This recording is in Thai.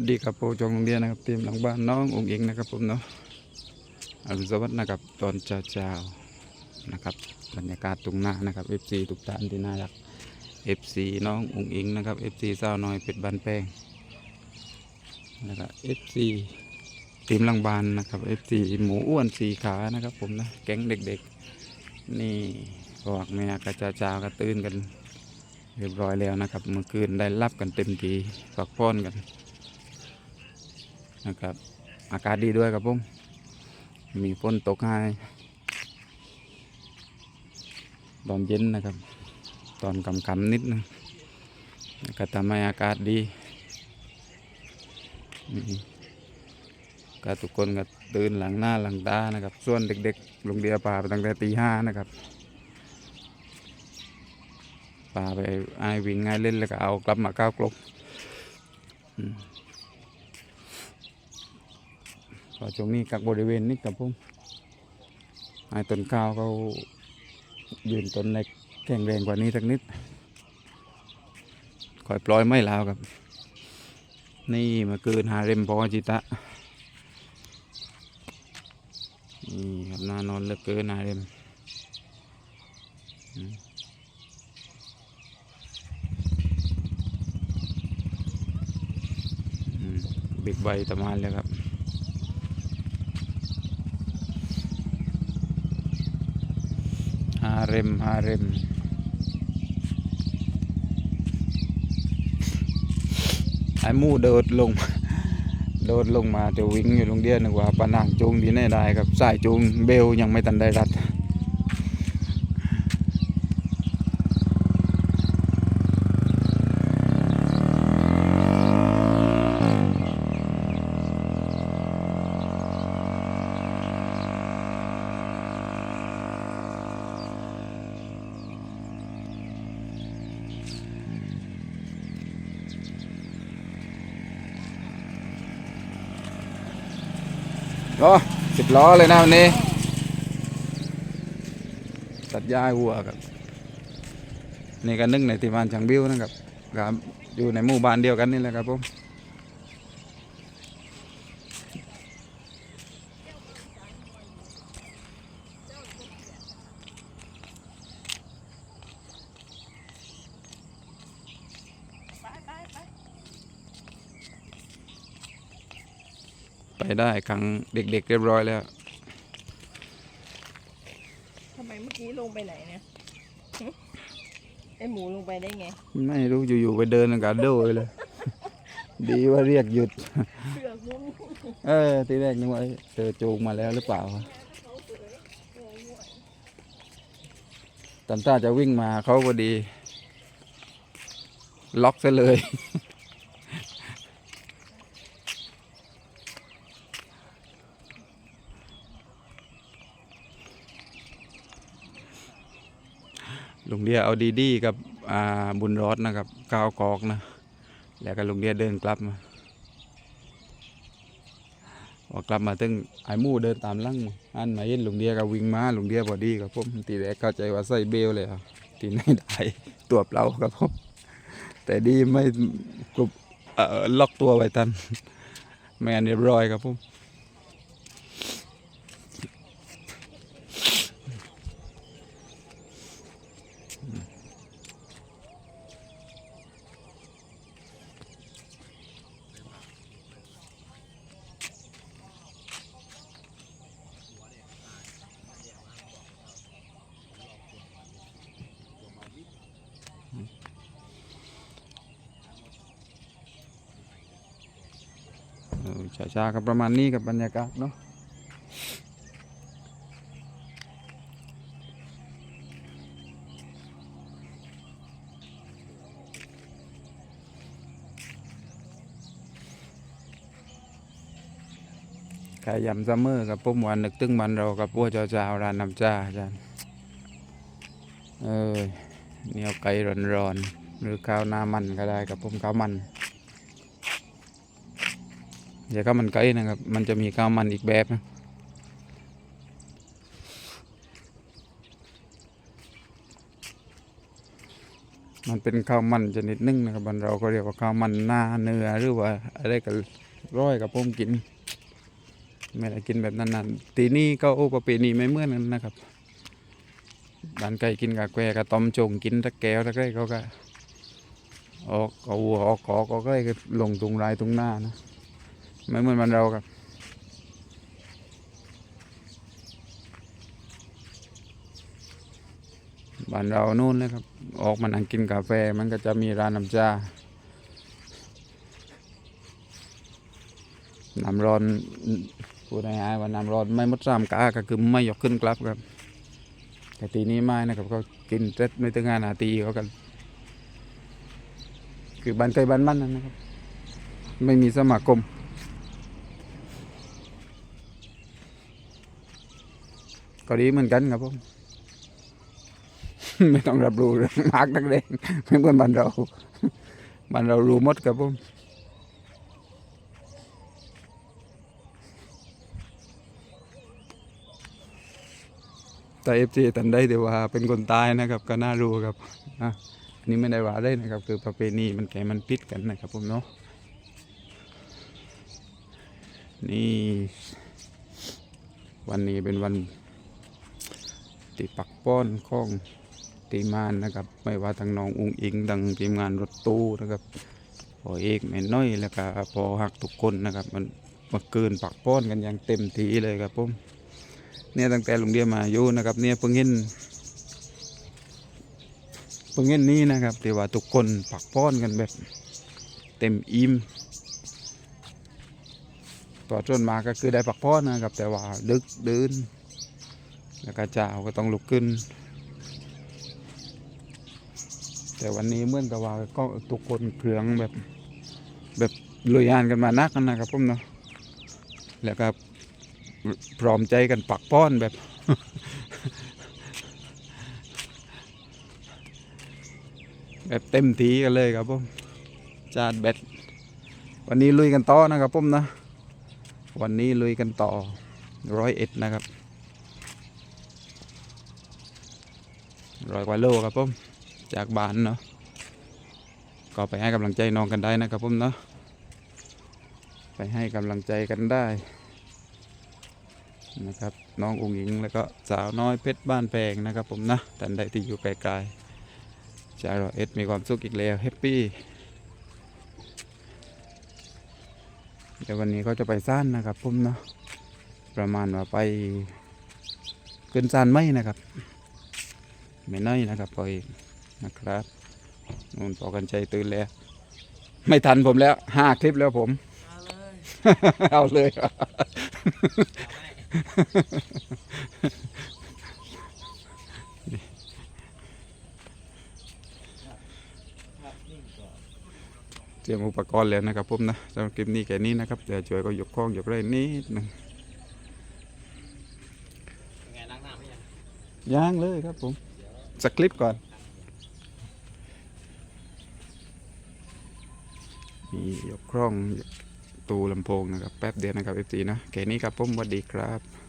วัสดีครับโปรจงโรงเรียนนะครับทีมหลังบ้านน้ององค์เองนะครับผมเนาะอรุณสวัสดิ์นะครับตอนเช้าๆนะครับบรรยากาศตรงหน้านะครับ FC ทุกท่านที่น่ารัก FC น้ององค์เองนะครับ FC สาวน้อยเป็ดบานแป้งแล้วก็ FC ทีมหลังบ้านนะครับ FC หมูอ้วนสีขานะครับผมนะแก๊งเด็กๆ นี่พวกแม่กระจาจาวกระตื่นกันเรียบร้อยแล้วนะครับเมื่อคืนได้รับกันเต็มทีฝักพ้อนกัน นะครับ อากาศดีด้วยครับผม มีฝนตกให้ตอนเย็นนะครับ ตอนกำกำนิดนึงก็ทำให้อากาศดีก็ทุกคนก็ตื่นหลังหน้าหลังตานะครับ ส่วนเด็กๆลงเดียป่าไปตั้งแต่ตีห้านะครับปลาไปไอวิ่งไอายเล่นแล้วก็เอากลับมาก้าวกลบอืม ก็ช่วงนี้กักบริเวณนี้กับผมไอายต้นข้าวเขายืนต้นในแข็งแรงกว่านี้สักนิดคอยปล่อยไม่ลาวครับ นี่มาเกินหาเร็มพอจิตะนี่ครับน่านอนเหลือเกินหาเรมอืมบิ๊กใบตะมานเลยครับ ฮาเร็มฮาเร็มไอ้มูโดดลง โดดลงมาจะวิ่งอยู่โรงเดียนนึกว่าปานางจูงดีแน่ได้ครับสายจูงเบลยังไม่ทันได้รัด โอ้สิบล้อเลยนะวันนี้ ตัดหญ้าให้วัวครับ นี่ก็นึ่งในที่บ้านช่างบิ้วนะครับครับอยู่ในหมู่บ้านเดียวกันนี่แหละครับผม ไปได้ครั้งเด็กๆเรียบร้อยแล้วทำไมเมื่อกี้ลงไปไหนเนี่ยหึไอหมูลงไปได้ไงไม่รู้อยู่ๆไปเดินกับโดยเลย ดีว่าเรียกหยุด เสือกมุ้งเออทีแรกนึกว่าเอ้ยเธอจูงมาแล้วหรือเปล่าวะตอนต้าจะวิ่งมาเขาพอดี ล็อกซะเลย ลุงเดียเอาดีดีกับบุญรอดนะครับก้าวกอกนะ แล้วก็ลุงเดียเดินกลับมาพอกลับมาถึงไอ้หมู่เดินตามลังอันมาเห็นลุงเดียก็วิ่งมาลุงเดียพอดีครับผมทีแรกเข้าใจว่าใส่เบลเลยครับทีไหนได้ตัวเปล่าครับผมแต่ดีไม่กรุบล็อกตัวไว้ทันไม่งั้นเรียบร้อยครับผม ช้าๆครับประมาณนี้กับบรรยากาศเนาะขายยำซัมเมอร์กับปุ้มวันนึกตึงมันเรากับปัวเจ้าเจ้าร้านน้ำจ้าอาจารย์เออเหนียวไก่ร้อนๆหรือข้าวหน้ามันก็ได้กับปุ้มข้าวมัน อย่าข้าวมันไก่นะครับ มันจะมีข้าวมันอีกแบบนะมันเป็นข้าวมันชนิดนึงนะครับบ้านเราก็เรียกว่าข้าวมันหน้าเนื้อหรือว่าอะไรก็ร้อยกับผมกิน ไม่ได้กินแบบนั้นๆทีนี้ก็โอ้ประเพณีไม่เหมือนกันนะครับบ้านไก่กินกาแฟกับต้มจงกินตะแก้วตะไคร้เขาก็ออกเอาวัวออกขอกก็เลยลงตรงไรตรงหน้านะ ไม่เหมือนบ้านเราครับ บ้านเรานู่นเลยครับ ออกมานั่งกินกาแฟมันก็จะมีร้านน้ำชาน้ำร้อนพูดง่ายๆว่าน้ำร้อนไม่มดสามกาก็คือไม่ยกขึ้นกลับครับ แต่ทีนี้ไม่นะครับเขากินเสร็จไม่ถึงงานนาทีเขากัน คือบ้านใกล้บ้านมั่นนะครับ ไม่มีสมาคม ก็ดีเหมือนกันครับผม ไม่ต้องรับรู้มากนักเลงไม่เหมือนบ้านเราบ้านเรารู้หมดครับผมแต่เอฟซีตันได้แต่ว่าเป็นคนตายนะครับก็น่ารู้ครับอะอันนี้ไม่ได้ว่าได้นะครับ คือประเพณีมันแก่มันปิดกันนะครับผมเนาะนี่ วันนี้เป็นวัน ที่ปักป้อนของทีมานนะครับ ไม่ว่าทางน้องอุ้งอิงดังทีมงานรถตู้นะครับพอเอกแม่น้อยแล้วก็พอหักทุกคนนะครับ มันมาเกินปักป้อนกันอย่างเต็มทีเลยครับผมเนี่ยตั้งแต่โรงเรียมาอยู่นะครับ เนี่ยเพิ่งเห็นเพิ่งเห็นนี่นะครับที่ว่าทุกคนปักป้อนกันแบบเต็มอิ่มต่อจนมาก็คือได้ปักป้อนนะครับ แต่ว่าดึกเดื่น แล้วก็เจ้าก็ต้องลุกขึ้น แต่วันนี้เมื่อนกับว่าก็ทุกคนเครืองแบบแบบลุยงานกันมานักนะครับผมเนาะแล้วก็พร้อมใจกันปักป้อนแบบแบบเต็มทีกันเลยครับผมจาดแบตวันนี้ลุยกันต่อนะครับผมนะ วันนี้ลุยกันต่อร้อยเอ็ดนะครับ ร้อยกว่าโลครับผมจากบ้านเนาะก็ไปให้กำลังใจน้องกันได้นะครับผมเนาะไปให้กำลังใจกันได้นะครับน้ององค์หญิงแล้วก็สาวน้อยเพชรบ้านแพงนะครับผมนะท่านใดที่อยู่ไกลๆจารอเอสมีความสุขอีกแล้วแฮปปี้เดี๋ยววันนี้เขาจะไปซ่านนะครับผมเนาะประมาณว่าไปขึ้นซ่านไหมนะครับ ไม่น้อยนะครับพอเองนะครับนู่นพอกันใจตื่นแล้ว ไม่ทันผมแล้วห้าคลิปแล้วผม เอาเลยเอาเลยเตรียมอุปกรณ์แล้วนะครับผมนะสำหรับคลิปนี้แค่นี้นะครับเดี๋ยวช่วยก็ยกข้องยกไรนิดหนึงไงล้างหน้าไม่ยังย่างเลยครับผม สักคลิปก่อน มียกคร่องตูลำโพงนะครับ แป๊บเดียวนะครับเอฟซีนะแค่นี้ครับผมสวัสดีครับ